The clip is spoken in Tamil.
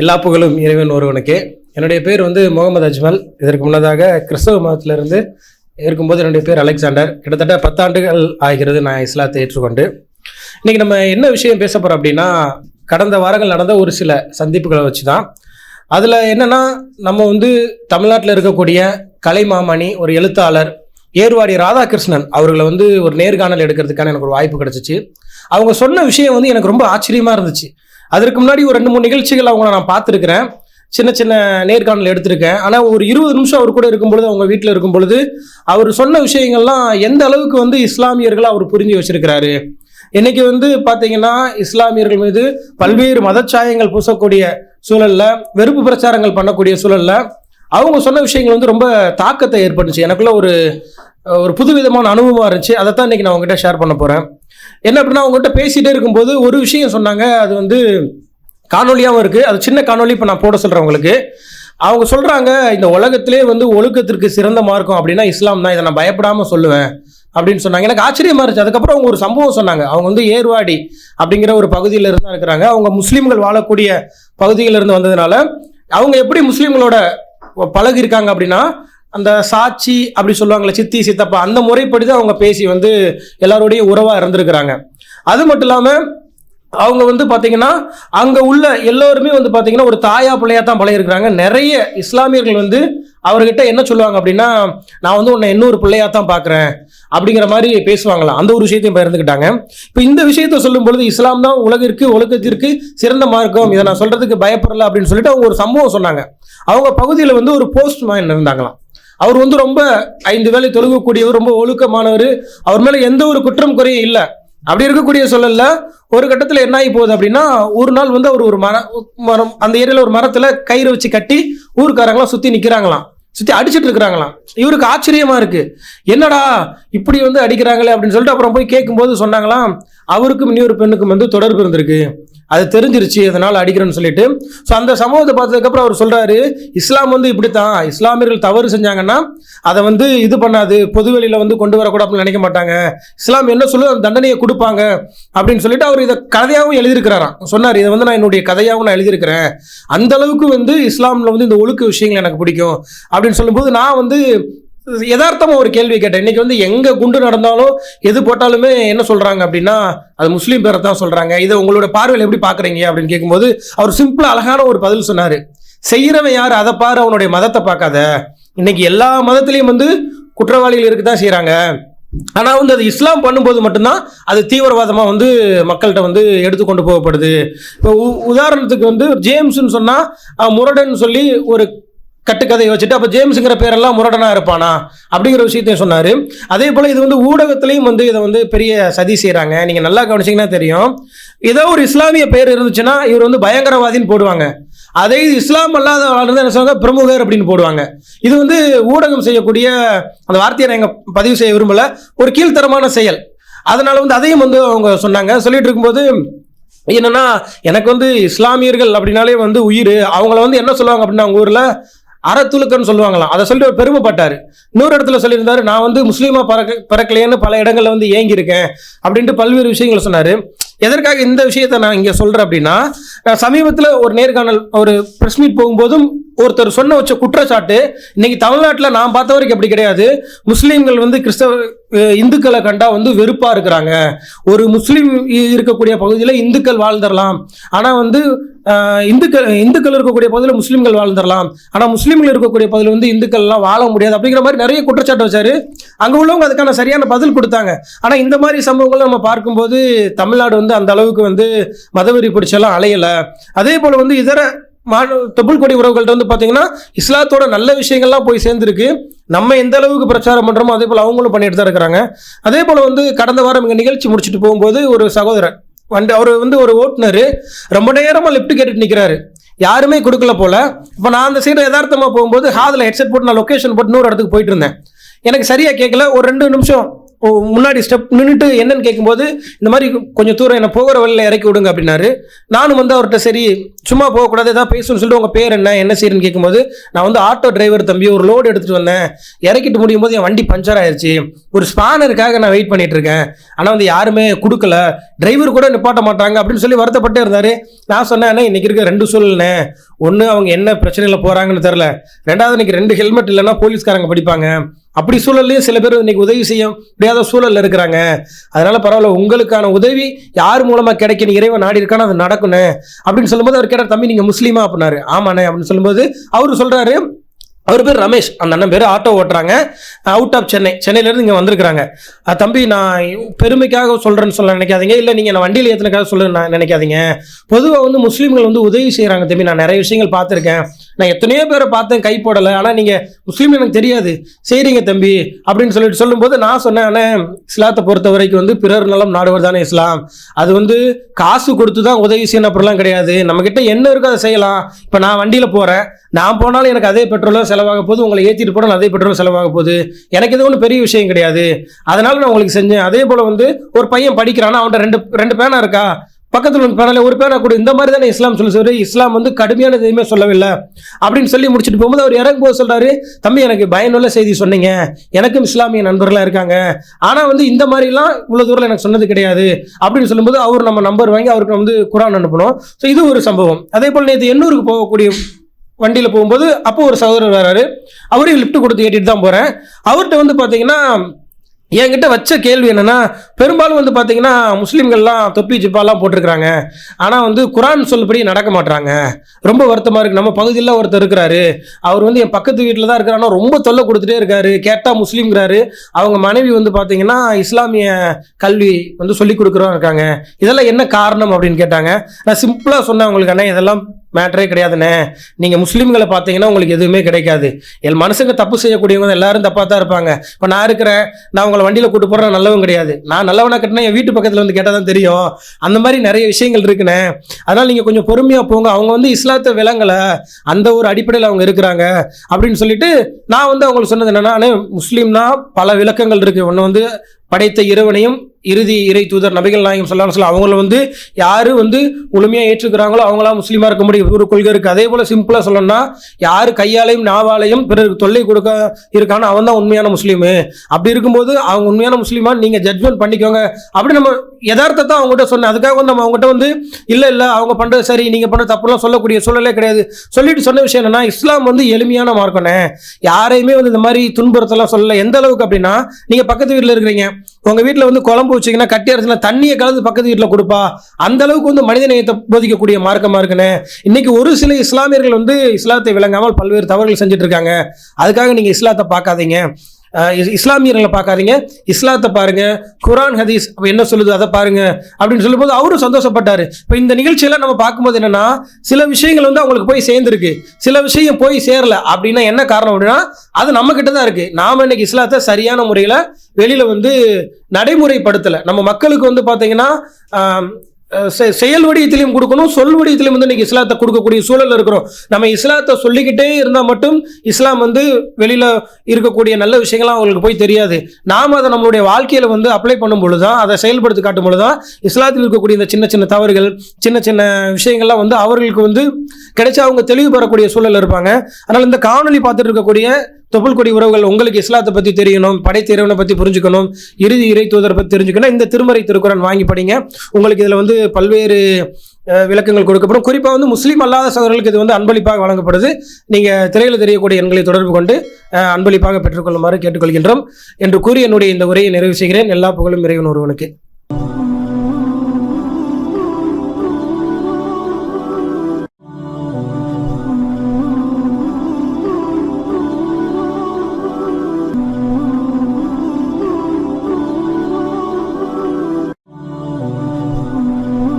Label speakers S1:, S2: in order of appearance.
S1: எல்லா புகழும் இறைவன் ஒருவனுக்கே. என்னுடைய பேர் வந்து முகமது அஜ்மல். இதற்கு முன்னதாக கிறிஸ்தவ மதத்திலிருந்து இருக்கும்போது என்னுடைய பேர் அலெக்சாண்டர். கிட்டத்தட்ட பத்தாண்டுகள் ஆகிறது நான் இஸ்லாத்தை ஏற்றுக்கொண்டு. இன்றைக்கி நம்ம என்ன விஷயம் பேச போகிறோம் அப்படின்னா கடந்த வாரங்கள் நடந்த ஒரு சில சந்திப்புகளை வச்சு தான் அதில் என்னென்னா நம்ம வந்து தமிழ்நாட்டில் இருக்கக்கூடிய கலைமாமணி ஒரு எழுத்தாளர் ஏர்வாடி ராதாகிருஷ்ணன் அவர்களை வந்து ஒரு நேர்காணல் எடுக்கிறதுக்கான எனக்கு ஒரு வாய்ப்பு கிடைச்சிச்சு. அவங்க சொன்ன விஷயம் வந்து எனக்கு ரொம்ப ஆச்சரியமாக இருந்துச்சு. அதற்கு முன்னாடி ஒரு ரெண்டு மூணு நிகழ்ச்சிகள் அவங்கள நான் பார்த்துருக்கிறேன். சின்ன சின்ன நேர்காணல் எடுத்திருக்கேன். ஆனால் ஒரு இருபது நிமிஷம் அவர் கூட இருக்கும் பொழுது அவங்க வீட்டில் இருக்கும் பொழுது அவர் சொன்ன விஷயங்கள்லாம் எந்த அளவுக்கு வந்து இஸ்லாமியர்களை அவர் புரிஞ்சு வச்சிருக்கிறாரு? இன்னைக்கு வந்து பார்த்தீங்கன்னா இஸ்லாமியர்கள் மீது பல்வேறு மதச்சாயங்கள் பூசக்கூடிய சூழல்ல வெறுப்பு பிரச்சாரங்கள் பண்ணக்கூடிய சூழல்ல அவங்க சொன்ன விஷயங்கள் வந்து ரொம்ப தாக்கத்தை ஏற்பட்டுச்சு எனக்குள்ள ஒரு ஒரு புதுவிதமான அனுபவமாக இருந்துச்சு. அதை தான் இன்னைக்கு நான் உங்ககிட்ட ஷேர் பண்ண போகிறேன் என்ன அப்படின்னா அவங்ககிட்ட பேசிகிட்டே இருக்கும்போது ஒரு விஷயம் சொன்னாங்க. அது வந்து காணொலியாகவும் இருக்குது அது சின்ன காணொலி இப்போ நான் போட சொல்கிறேன் உங்களுக்கு. அவங்க சொல்கிறாங்க இந்த உலகத்திலே வந்து ஒழுக்கத்திற்கு சிறந்த மார்க்கம் அப்படின்னா இஸ்லாம் தான். இதை நான் பயப்படாமல் சொல்லுவேன் அப்படின்னு சொன்னாங்க. எனக்கு ஆச்சரியமா இருந்துச்சு. அதுக்கப்புறம் அவங்க ஒரு சம்பவம் சொன்னாங்க. அவங்க வந்து ஏர்வாடி அப்படிங்கிற ஒரு பகுதியில் இருந்து இருக்கிறாங்க. அவங்க முஸ்லீம்கள் வாழக்கூடிய பகுதியிலிருந்து வந்ததுனால அவங்க எப்படி முஸ்லீம்களோட பழகி இருக்காங்க அப்படின்னா அந்த சாட்சி அப்படி சொல்லுவாங்களே சித்தி சித்தப்பா அந்த முறைப்படி தான் அவங்க பேசி வந்து எல்லாரோடைய உறவாக இருந்திருக்கிறாங்க. அது மட்டும் இல்லாமல் அவங்க வந்து பார்த்தீங்கன்னா அங்கே உள்ள எல்லோருமே வந்து பார்த்தீங்கன்னா ஒரு தாயா பிள்ளையா தான் பழையிருக்கிறாங்க நிறைய இஸ்லாமியர்கள் வந்து அவர்கிட்ட என்ன சொல்லுவாங்க அப்படின்னா நான் வந்து உன்னை இன்னொரு பிள்ளையா தான் பார்க்குறேன் அப்படிங்கிற மாதிரி பேசுவாங்களாம். அந்த ஒரு விஷயத்தையும் பகிர்ந்துக்கிட்டாங்க. இப்போ இந்த விஷயத்த சொல்லும் பொழுது இஸ்லாம் தான் உலகிற்கு ஒழுக்கத்திற்கு சிறந்த மார்க்கம். இதை நான் சொல்றதுக்கு பயப்படலை அப்படின்னு சொல்லிட்டு அவங்க ஒரு சம்பவம் சொன்னாங்க. அவங்க பகுதியில் வந்து ஒரு போஸ்ட் மேன் இருந்தாங்களாம். அவர் வந்து ரொம்ப ஐந்து வேலை தொழுகக்கூடியவர் ரொம்ப ஒழுக்கமானவர். அவர் மேலே எந்த ஒரு குற்றம் குறையும் இல்லை. அப்படி இருக்கக்கூடிய சொல்லல ஒரு கட்டத்தில் என்ன ஆகி போகுது அப்படின்னா ஒரு நாள் வந்து அவர் ஒரு மர மரம் அந்த ஏரியாவில் ஒரு மரத்தில் கயிறு வச்சு கட்டி ஊருக்காரங்களாம் சுற்றி நிற்கிறாங்களாம் சுற்றி அடிச்சிட்டு இருக்கிறாங்களாம். இவருக்கு ஆச்சரியமா இருக்கு. என்னடா இப்படி வந்து அடிக்கிறாங்களே அப்படின்னு சொல்லிட்டு அப்புறம் போய் கேட்கும்போது சொன்னாங்களாம் அவருக்கும் இன்னொரு பெண்ணுக்கும் வந்து தொடர்பு இருந்திருக்கு. அது தெரிஞ்சிருச்சு இதனால் அடிக்கிறேன்னு சொல்லிட்டு. ஸோ அந்த சம்பவத்தை பார்த்ததுக்கப்புறம் அவர் சொல்கிறாரு இஸ்லாம் வந்து இப்படித்தான். இஸ்லாமியர்கள் தவறு செஞ்சாங்கன்னா அதை வந்து இது பண்ணாது. பொதுவெளியில் வந்து கொண்டு வரக்கூடாதுன்னு நினைக்க மாட்டாங்க. இஸ்லாம் என்ன சொல்லு அந்த தண்டனையை கொடுப்பாங்க. அப்படின்னு சொல்லிட்டு அவர் இதை கதையாகவும் எழுதியிருக்கிறாராம். சொன்னார் இதை வந்து நான் என்னுடைய கதையாகவும் நான் எழுதியிருக்கிறேன். அந்த அளவுக்கு வந்து இஸ்லாமில் வந்து இந்த ஒழுக்க விஷயங்கள் எனக்கு பிடிக்கும். அப்படின்னு சொல்லும்போது நான் வந்து யதார்த்தமாக ஒரு கேள்வி கேட்டேன். இன்றைக்கி வந்து எங்கே குண்டு நடந்தாலும் எது போட்டாலுமே என்ன சொல்கிறாங்க அப்படின்னா அது முஸ்லீம் பேரை தான் சொல்கிறாங்க இதை உங்களோட பார்வையில் எப்படி பார்க்குறீங்க அப்படின்னு கேட்கும்போது அவர் சிம்பிளாக அழகான ஒரு பதில் சொன்னார். செய்கிறவன் யார்? அதை பாரு அவனுடைய மதத்தை பார்க்காத. இன்னைக்கு எல்லா மதத்துலேயும் வந்து குற்றவாளிகள் இருக்கு தான் செய்கிறாங்க ஆனால் வந்து அது இஸ்லாம் பண்ணும்போது மட்டும்தான் அது தீவிரவாதமாக வந்து மக்கள்கிட்ட வந்து எடுத்துக்கொண்டு போகப்படுது. இப்போ உ- உதாரணத்துக்கு வந்து ஜேம்ஸ்னு சொன்னால் முரடன் சொல்லி ஒரு கட்டுக்கதையை வச்சுட்டு அப்போ ஜேம்ஸுங்கிற பேரெல்லாம் முரடனாக இருப்பானா? அப்படிங்கிற விஷயத்தையும் சொன்னார். அதே போல் இது வந்து ஊடகத்துலேயும் வந்து இதை வந்து பெரிய சதி செய்கிறாங்க நீங்கள் நல்லா கவனிச்சிங்கன்னா தெரியும். ஏதோ ஒரு இஸ்லாமிய பேர் இருந்துச்சுன்னா இவர் வந்து பயங்கரவாதின்னு போடுவாங்க. அதே இது இஸ்லாம் அல்லாத வாழ்ந்து என்ன சொல்லுவாங்க? பிரமுகர் அப்படின்னு போடுவாங்க. இது வந்து ஊடகம் செய்யக்கூடிய அந்த வார்த்தையை நான் பதிவு செய்ய விரும்பல ஒரு கீழ்த்தரமான செயல். அதனால வந்து அதையும் வந்து அவங்க சொன்னாங்க. சொல்லிட்டு இருக்கும்போது என்னன்னா எனக்கு வந்து இஸ்லாமியர்கள் அப்படின்னாலே வந்து உயிர். அவங்கள வந்து என்ன சொல்லுவாங்க அப்படின்னா அவங்க ஊரில் அறத்துலுக்கன்னு சொல்லுவாங்களாம். அதை சொல்லிட்டு அவர் பெருமைப்பட்டார். இன்னொரு இடத்துல சொல்லியிருந்தாரு நான் வந்து முஸ்லீமா பறக்க பிறக்கலையேன்னு பல இடங்களில் வந்து ஏங்கியிருக்கேன் அப்படின்ட்டு பல்வேறு விஷயங்களை சொன்னார். எதற்காக இந்த விஷயத்தை நான் இங்கே சொல்கிறேன் அப்படின்னா நான் சமீபத்தில் ஒரு நேர்காணல் ஒரு ப்ரெஸ் மீட் போகும்போதும் ஒருத்தர் சொன்ன வச்ச குற்றச்சாட்டு இன்னைக்கு தமிழ்நாட்டில் நான் பார்த்த வரைக்கும் அப்படி கிடையாது. முஸ்லீம்கள் வந்து கிறிஸ்தவ இந்துக்களை கண்டா வந்து வெறுப்பா இருக்கிறாங்க. ஒரு முஸ்லீம் இருக்கக்கூடிய பகுதியில் இந்துக்கள் வாழ்ந்துடலாம். ஆனால் வந்து இந்துக்கள் இந்துக்கள் இருக்கக்கூடிய பகுதியில் முஸ்லீம்கள் வாழ்ந்துடலாம். ஆனால் முஸ்லீம்கள் இருக்கக்கூடிய பகுதியில் வந்து இந்துக்கள்லாம் வாழ முடியாது. அப்படிங்கிற மாதிரி நிறைய குற்றச்சாட்டு வச்சாரு. அங்கே உள்ளவங்க அதுக்கான சரியான பதில் கொடுத்தாங்க. ஆனால் இந்த மாதிரி சம்பவங்களை நம்ம பார்க்கும்போது தமிழ்நாடு வந்து அந்த அளவுக்கு வந்து மதவெறி பிடிச்செல்லாம் அலையலை. அதே போல் வந்து இதர மா- தொப்புள் கொடி உறவுகள்ட்ட வந்து பார்த்தீங்கன்னா இஸ்லாத்தோட நல்ல விஷயங்கள்லாம் போய் சேர்ந்துருக்கு. நம்ம எந்த அளவுக்கு பிரச்சாரம் பண்ணுறோமோ அதே போல் அவங்களும் பண்ணிட்டு தான் இருக்கிறாங்க. அதே போல் வந்து கடந்த வாரம் இங்கே நிகழ்ச்சி முடிச்சுட்டு போகும்போது ஒரு சகோதரர் வந்து அவர் வந்து ஒரு ஓட்டுநர். ரொம்ப நேரமாக லிஃப்ட் கேட்டுட்டு நிற்கிறாரு யாருமே கொடுக்கல போல். இப்போ நான் அந்த சைடு யதார்த்தமாக போகும்போது ஹாதில் ஹெட்செட் போட்டு நான் லொக்கேஷன் போட்டு இன்னொரு இடத்துக்கு போயிட்டு இருந்தேன். எனக்கு சரியாக கேட்கல ஒரு ரெண்டு நிமிஷம் முன்னாடி ஸ்டெப் நின்றுட்டு என்னன்னு கேட்கும்போது இந்த மாதிரி கொஞ்சம் தூரம் என்னை போகிற வழியில் இறக்கி விடுங்க அப்படின்னாரு. நானும் வந்து அவர்கிட்ட சரி சும்மா போகக்கூடாது ஏதாவது பேசணும்னு சொல்லிட்டு உங்கள் பேர் என்ன என்ன செய்யறேன்னு கேட்கும்போது நான் வந்து ஆட்டோ டிரைவர் தம்பி ஒரு லோடு எடுத்துகிட்டு வந்தேன். இறக்கிட்டு முடியும் போது என் வண்டி பஞ்சர் ஆயிடுச்சு ஒரு ஸ்பானருக்காக நான் வெயிட் பண்ணிட்டு இருக்கேன். ஆனால் வந்து யாருமே கொடுக்கல. டிரைவர் கூட நிப்பாட்ட மாட்டாங்க அப்படின்னு சொல்லி வருத்தப்பட்டே இருந்தார். நான் சொன்னேன் "அண்ணே, இன்னைக்கு இருக்க ரெண்டு சூழ்நிலை ஒன்று அவங்க என்ன பிரச்சனையில் போகிறாங்கன்னு தெரில ரெண்டாவது இன்னைக்கு ரெண்டு ஹெல்மெட் இல்லைன்னா போலீஸ்காரங்க படிப்பாங்க. அப்படி சூழல்லையும் சில பேர் இன்னைக்கு உதவி செய்ய முடியாத சூழல்ல இருக்கிறாங்க. அதனால பரவாயில்ல உங்களுக்கான உதவி யார் மூலமா கிடைக்கணும் இறைவன் நாடி இருக்கானோ அது நடக்குன்னு அப்படின்னு சொல்லும்போது அவர் கேட்டார் தம்பி நீங்க முஸ்லீமா? அப்படின்னாரு. ஆமாண்ணே அப்படின்னு சொல்லும்போது அவரு சொல்றாரு அவர் பேர் ரமேஷ். அந்த அண்ணன் பேர் ஆட்டோ ஓட்டுறாங்க. Out of Chennai. சென்னையிலேருந்து இங்கே வந்திருக்கிறாங்க. தம்பி நான் பெருமைக்காக சொல்கிறேன்னு சொல்ல நினைக்காதீங்க. இல்லை நீங்கள் நான் வண்டியில் ஏற்றினக்காக சொல்ல நான் நினைக்காதீங்க. பொதுவாக வந்து முஸ்லீம்கள் வந்து உதவி செய்கிறாங்க தம்பி. நான் நிறைய விஷயங்கள் பார்த்துருக்கேன். நான் எத்தனையோ பேரை பார்த்தேன் கை போடலை. ஆனால் நீங்கள் முஸ்லீம் எனக்கு தெரியாது. செய்கிறீங்க தம்பி அப்படின்னு சொல்லிட்டு சொல்லும்போது நான் சொன்னேன் அண்ணே இஸ்லாத்தை பொறுத்த வரைக்கும் வந்து பிறர் நலம் நாடுவர் தானே இஸ்லாம். அது வந்து காசு கொடுத்து தான் உதவி செய்யணும் அப்படிலாம் கிடையாது. நம்மக்கிட்ட என்ன இருக்கோ அதை செய்யலாம். இப்போ நான் வண்டியில் போகிறேன் நான் போனாலும் எனக்கு அதே பெட்ரோலும் செலவாக போகுது. உங்களை ஏற்றிட்டு போனாலும் அதே பெட்ரோல் செலவாக போகுது. எனக்கு இது ஒன்றும் பெரிய விஷயம் கிடையாது. அதனால நான் உங்களுக்கு செஞ்சேன். அதே போல் வந்து ஒரு பையன் படிக்கிறான்னா அவன்கிட்ட ரெண்டு ரெண்டு பேனா இருக்கா? பக்கத்தில் ஒரு பேனால ஒரு பேனா கூட. இந்த மாதிரி தானே இஸ்லாம் சொல்லி சொல்லி இஸ்லாம் வந்து கடுமையான எதுவுமே சொல்லவில்லை. அப்படின்னு சொல்லி முடிச்சுட்டு போகும்போது அவர் இறங்கும் போது சொல்றாரு தம்பி எனக்கு பயனுள்ள செய்தி சொன்னீங்க. எனக்கும் இஸ்லாமிய நண்பர்களாக இருக்காங்க. ஆனால் வந்து இந்த மாதிரிலாம் இவ்வளோ தூரம் எனக்கு சொன்னது கிடையாது. அப்படின்னு சொல்லும்போது அவர் நம்ம நம்பர் வாங்கி அவருக்கு வந்து குரான் அனுப்பணும். ஸோ இது ஒரு சம்பவம். அதே போல் நேற்று எண்ணூருக்கு போகக்கூடிய வண்டியில் போகும்போது அப்போ ஒரு சகோதரர் வராரு. அவரையும் லிஃப்ட் கொடுத்து ஏற்றிட்டு தான் போகிறேன் அவர்கிட்ட வந்து பார்த்தீங்கன்னா என்கிட்ட வச்ச கேள்வி என்னன்னா பெரும்பாலும் வந்து பார்த்தீங்கன்னா முஸ்லீம்கள்லாம் தொப்பி ஜிப்பாலாம் போட்டிருக்கிறாங்க. ஆனால் வந்து குரான் சொல்லுபடி நடக்க மாட்டுறாங்க ரொம்ப வருத்தமாக இருக்குது நம்ம பகுதியில் ஒருத்தர் இருக்கிறாரு. அவர் வந்து என் பக்கத்து வீட்டில் தான் இருக்கிறாரு ரொம்ப தொல்லை கொடுத்துட்டே இருக்காரு. கேட்டால் முஸ்லீம்ங்கிறாரு. அவங்க மனைவி வந்து பார்த்தீங்கன்னா இஸ்லாமிய கல்வி வந்து சொல்லி கொடுக்குறோம் இருக்காங்க. இதெல்லாம் என்ன காரணம் அப்படின்னு கேட்டாங்க. நான் சிம்பிளாக சொன்னேன் உங்களுக்கு அண்ணா இதெல்லாம் மேட்டரே கிடையாதுண்ணே. நீங்கள் முஸ்லீம்களை பார்த்தீங்கன்னா உங்களுக்கு எதுவுமே கிடைக்காது. என் மனுஷங்க தப்பு செய்யக்கூடியவங்க எல்லாரும் தப்பாக தான் இருப்பாங்க. இப்போ நான் இருக்கிறேன். நான் உங்களை வண்டியில் கூட்டு போகிறேன் நல்லவும் கிடையாது. நான் நல்லவனா கட்டினா என் வீட்டு பக்கத்தில் வந்து கேட்டால் தான் தெரியும். அந்த மாதிரி நிறைய விஷயங்கள் இருக்குண்ணே. அதனால் நீங்கள் கொஞ்சம் பொறுமையாக போங்க. அவங்க வந்து இஸ்லாத்தை விலங்கலை அந்த ஒரு அடிப்படையில் அவங்க இருக்கிறாங்க. அப்படின்னு சொல்லிட்டு நான் வந்து அவங்களுக்கு சொன்னது என்னென்னா முஸ்லீம்னா பல விளக்கங்கள் இருக்குது ஒன்று வந்து படைத்த இறைவனையும் இறுதி இறை தூதர் நபிகள் நாயகம் சொல்லலாம் சொல்ல அவங்கள வந்து யாரு வந்து முழுமையாக ஏற்றுக்கிறாங்களோ அவங்களா முஸ்லீமாக இருக்க முடியும். ஒரு கொள்கை இருக்குது அதே போல் சிம்பிளாக சொல்லணும்னா யார் கையாலையும் நாவாலையும் பிறருக்கு தொல்லை கொடுக்க இருக்கானோ அவன் தான் உண்மையான முஸ்லீமு. அப்படி இருக்கும்போது அவங்க உண்மையான முஸ்லீமாக நீங்கள் ஜட்ஜ்மெண்ட் பண்ணிக்கோங்க. அப்படி நம்ம யதார்த்தத்தை அவங்ககிட்ட சொன்னேன். அதுக்காக வந்து நம்ம அவங்ககிட்ட வந்து இல்லை இல்லை அவங்க பண்ணுறது சரி நீங்கள் பண்ணுற தப்புலாம் சொல்லக்கூடிய சூழலே கிடையாது. சொல்லிட்டு சொன்ன விஷயம் என்னன்னா இஸ்லாம் வந்து எளிமையான மார்க்கண்ணே யாரையுமே வந்து இந்த மாதிரி துன்புறத்தெல்லாம் சொல்லலை. எந்த அளவுக்கு அப்படின்னா நீங்கள் பக்கத்து வீட்டில் இருக்கிறீங்க. உங்கள் வீட்டில் வந்து குழம்பு வச்சீங்கன்னா கட்டி அரைச்சினா தண்ணியை கலந்து பக்கத்து வீட்டில் கொடுப்பா. அந்த அளவுக்கு வந்து மனித நேயத்தை போதிக்கக்கூடிய மார்க்கமாக இருக்குன்னு. இன்னைக்கு ஒரு சில இஸ்லாமியர்கள் வந்து இஸ்லாத்தை விளங்காமல் பல்வேறு தவறுகள் செஞ்சுட்டு இருக்காங்க. அதுக்காக நீங்கள் இஸ்லாத்தை பார்க்காதீங்க. இஸ்லாமியர்களை பார்க்காதீங்க. இஸ்லாத்தை பாருங்க. குரான் ஹதீஸ் என்ன சொல்லுது? அதை பாருங்க. அப்படின்னு சொல்லும்போது அவரும் சந்தோஷப்பட்டாரு. இப்போ இந்த நிகழ்ச்சியெல்லாம் நம்ம பார்க்கும்போது என்னன்னா சில விஷயங்கள் வந்து அவங்களுக்கு போய் சேர்ந்துருக்கு. சில விஷயம் போய் சேரல. அப்படின்னா என்ன காரணம் அப்படின்னா அது நம்ம கிட்ட தான் இருக்கு. நாம இன்னைக்கு இஸ்லாத்தை சரியான முறையில் வெளியில வந்து நடைமுறைப்படுத்தலை. நம்ம மக்களுக்கு வந்து பார்த்தீங்கன்னா செயல் வடிவத்திலையும் கொடுக்கணும். சொல் வடிவத்திலையும் வந்து இன்னைக்கு இஸ்லாத்தை கொடுக்கக்கூடிய சூழல் இருக்கிறோம். நம்ம இஸ்லாத்தை சொல்லிக்கிட்டே இருந்தால் மட்டும் இஸ்லாம் வந்து வெளியில் இருக்கக்கூடிய நல்ல விஷயங்கள்லாம் அவங்களுக்கு போய் தெரியாது. நாம் அதை நம்மளுடைய வாழ்க்கையில் வந்து அப்ளை பண்ணும் பொழுது தான் அதை செயல்படுத்தி காட்டும் பொழுது தான் இஸ்லாத்தில் இருக்கக்கூடிய இந்த சின்ன சின்ன தவறுகள் சின்ன சின்ன விஷயங்கள்லாம் வந்து அவர்களுக்கு வந்து கிடைச்சா அவங்க தெளிவு பெறக்கூடிய சூழல் இருப்பாங்க. அதனால் இந்த காணொளி பார்த்துட்டு இருக்கக்கூடிய தொப்புள் கொடி உறவுகள் உங்களுக்கு இஸ்லாத்தை பற்றி தெரியணும் படைத்த பற்றி புரிஞ்சுக்கணும் இறுதி இறை தூதரை பற்றி தெரிஞ்சுக்கணும் இந்த திருமறை திருக்குறன் வாங்கி படிங்க. உங்களுக்கு இதில் வந்து பல்வேறு விளக்கங்கள் கொடுக்கப்படும். குறிப்பாக வந்து முஸ்லீம் அல்லாத சகோதரர்களுக்கு இது வந்து அன்பளிப்பாக வழங்கப்படுது. நீங்கள் திரையில் தெரியக்கூடிய எண்களை தொடர்பு கொண்டு அன்பளிப்பாக பெற்றுக்கொள்ளுமாறு கேட்டுக்கொள்கின்றோம். என்று கூறி என்னுடைய இந்த உரையை நிறைவு செய்கிறேன். எல்லா புகழும் இறைவன் ஒருவனுக்கு.